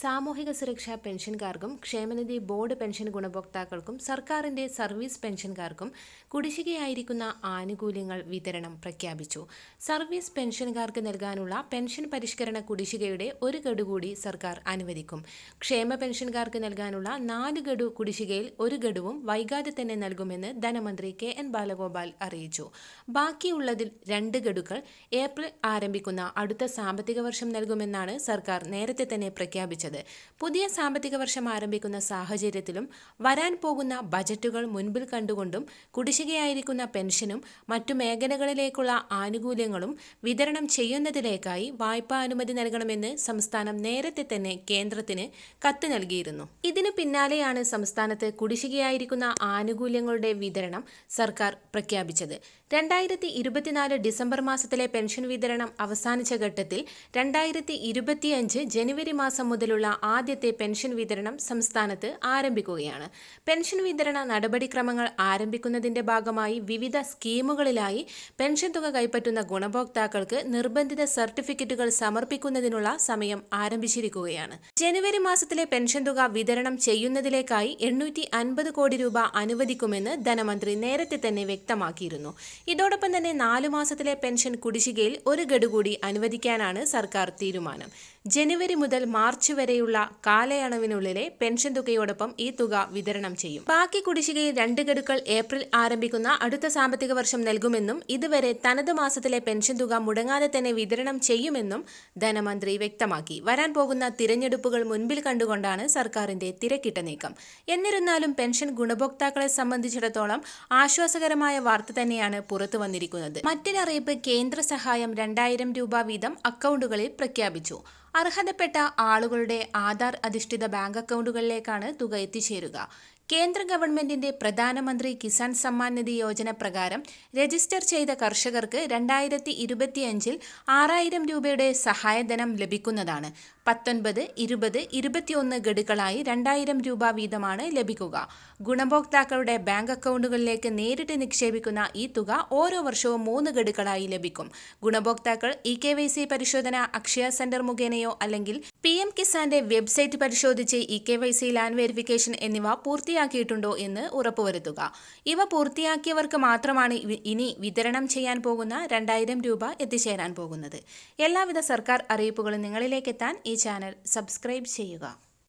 സാമൂഹിക സുരക്ഷാ പെൻഷൻകാർക്കും ക്ഷേമനിധി ബോർഡ് പെൻഷൻ ഗുണഭോക്താക്കൾക്കും സർക്കാരിന്റെ സർവീസ് പെൻഷൻകാർക്കും കുടിശ്ശികയായിരിക്കുന്ന ആനുകൂല്യങ്ങൾ വിതരണം പ്രഖ്യാപിച്ചു. സർവീസ് പെൻഷൻകാർക്ക് നൽകാനുള്ള പെൻഷൻ പരിഷ്കരണ കുടിശ്ശികയുടെ ഒരു ഗഡു കൂടി സർക്കാർ അനുവദിക്കും. ക്ഷേമ പെൻഷൻകാർക്ക് നൽകാനുള്ള നാല് ഗഡു കുടിശ്ശികയിൽ ഒരു ഗഡുവും വൈകാതെ തന്നെ നൽകുമെന്ന് ധനമന്ത്രി കെ എൻ ബാലഗോപാൽ അറിയിച്ചു. ബാക്കിയുള്ളതിൽ രണ്ട് ഗഡുക്കൾ ഏപ്രിൽ ആരംഭിക്കുന്ന അടുത്ത സാമ്പത്തിക വർഷം നൽകുമെന്നാണ് സർക്കാർ നേരത്തെ തന്നെ പ്രഖ്യാപിച്ചത്. പുതിയ സാമ്പത്തിക വർഷം ആരംഭിക്കുന്ന സാഹചര്യത്തിലും വരാൻ പോകുന്ന ബജറ്റുകൾ മുൻപിൽ കണ്ടുകൊണ്ടും കുടിശ്ശികയായിരിക്കുന്ന പെൻഷനും മറ്റു മേഖലകളിലേക്കുള്ള ആനുകൂല്യങ്ങളും വിതരണം ചെയ്യുന്നതിലേക്കായി വായ്പാ അനുമതി നൽകണമെന്ന് സംസ്ഥാനം നേരത്തെ തന്നെ കേന്ദ്രത്തിന് കത്ത് നൽകിയിരുന്നു. ഇതിനു പിന്നാലെയാണ് സംസ്ഥാനത്ത് കുടിശ്ശികയായിരിക്കുന്ന ആനുകൂല്യങ്ങളുടെ വിതരണം സർക്കാർ പ്രഖ്യാപിച്ചത്. രണ്ടായിരത്തി ഇരുപത്തിനാല് ഡിസംബർ മാസത്തിലെ പെൻഷൻ വിതരണം അവസാനിച്ച ഘട്ടത്തിൽ രണ്ടായിരത്തി ഇരുപത്തിയഞ്ച് ജനുവരി മാസം മുതലുള്ള ആദ്യത്തെ പെൻഷൻ വിതരണം സംസ്ഥാനത്ത് ആരംഭിക്കുകയാണ്. പെൻഷൻ വിതരണ നടപടിക്രമങ്ങൾ ആരംഭിക്കുന്നതിന്റെ ഭാഗമായി വിവിധ സ്കീമുകളിലായി പെൻഷൻ തുക കൈപ്പറ്റുന്ന ഗുണഭോക്താക്കൾക്ക് നിർബന്ധിത സർട്ടിഫിക്കറ്റുകൾ സമർപ്പിക്കുന്നതിനുള്ള സമയം ആരംഭിച്ചിരിക്കുകയാണ്. ജനുവരി മാസത്തിലെ പെൻഷൻ തുക വിതരണം ചെയ്യുന്നതിലേക്കായി എണ്ണൂറ്റി അൻപത് കോടി രൂപ അനുവദിക്കുമെന്ന് ധനമന്ത്രി നേരത്തെ തന്നെ വ്യക്തമാക്കിയിരുന്നു. ഇതോടൊപ്പം തന്നെ നാലു മാസത്തിലെ പെൻഷൻ കുടിശ്ശികയിൽ ഒരു ഗഡു കൂടി അനുവദിക്കാനാണ് സർക്കാർ തീരുമാനം. ജനുവരി മുതൽ മാർച്ച് വരെയുള്ള കാലയളവിനുള്ളിലെ പെൻഷൻ തുകയോടൊപ്പം ഈ തുക വിതരണം ചെയ്യും. ബാക്കി കുടിശ്ശികയിൽ രണ്ട് ഗഡുക്കൾ ഏപ്രിൽ ആരംഭിക്കുന്ന അടുത്ത സാമ്പത്തിക വർഷം നൽകുമെന്നും ഇതുവരെ തനത് മാസത്തിലെ പെൻഷൻ തുക മുടങ്ങാതെ തന്നെ വിതരണം ചെയ്യുമെന്നും ധനമന്ത്രി വ്യക്തമാക്കി. വരാൻ പോകുന്ന തിരഞ്ഞെടുപ്പുകൾ മുൻപിൽ കണ്ടുകൊണ്ടാണ് സർക്കാരിന്റെ തിരക്കിട്ട നീക്കം. എന്നിരുന്നാലും പെൻഷൻ ഗുണഭോക്താക്കളെ സംബന്ധിച്ചിടത്തോളം ആശ്വാസകരമായ വാർത്ത തന്നെയാണ് പുറത്തു വന്നിരിക്കുന്നത്. മറ്റൊരറിയിപ്പ് കേന്ദ്ര സഹായം രണ്ടായിരം രൂപ വീതം അക്കൗണ്ടുകളിൽ പ്രഖ്യാപിച്ചു. അർഹതപ്പെട്ട ആളുകളുടെ ആധാർ അധിഷ്ഠിത ബാങ്ക് അക്കൗണ്ടുകളിലേക്കാണ് തുക എത്തിച്ചേരുക. കേന്ദ്ര ഗവൺമെന്റിന്റെ പ്രധാനമന്ത്രി കിസാൻ സമ്മാൻ നിധി യോജന പ്രകാരം രജിസ്റ്റർ ചെയ്ത കർഷകർക്ക് രണ്ടായിരത്തി ഇരുപത്തിയഞ്ചിൽ ആറായിരം രൂപയുടെ സഹായധനം ലഭിക്കുന്നതാണ്. പത്തൊൻപത് ഇരുപത് ഇരുപത്തിയൊന്ന് ഗഡുക്കളായി രണ്ടായിരം രൂപ വീതമാണ് ലഭിക്കുക. ഗുണഭോക്താക്കളുടെ ബാങ്ക് അക്കൗണ്ടുകളിലേക്ക് നേരിട്ട് നിക്ഷേപിക്കുന്ന ഈ തുക ഓരോ വർഷവും മൂന്ന് ഗഡുക്കളായി ലഭിക്കും. ഗുണഭോക്താക്കൾ ഇ കെ വൈ സി പരിശോധന അക്ഷയ സെന്റർ മുഖേനയോ അല്ലെങ്കിൽ പി എം കിസാന്റെ വെബ്സൈറ്റ് പരിശോധിച്ച് E K Y C land verification എന്നിവ പൂർത്തിയാക്കിയിട്ടുണ്ടോ എന്ന് ഉറപ്പുവരുത്തുക. ഇവ പൂർത്തിയാക്കിയവർക്ക് മാത്രമാണ് ഇനി വിതരണം ചെയ്യാൻ പോകുന്ന രണ്ടായിരം രൂപ എത്തിച്ചേരാൻ പോകുന്നത്. എല്ലാവിധ സർക്കാർ അറിയിപ്പുകളും നിങ്ങളിലേക്ക് എത്താൻ ഈ ചാനൽ സബ്സ്ക്രൈബ് ചെയ്യുക.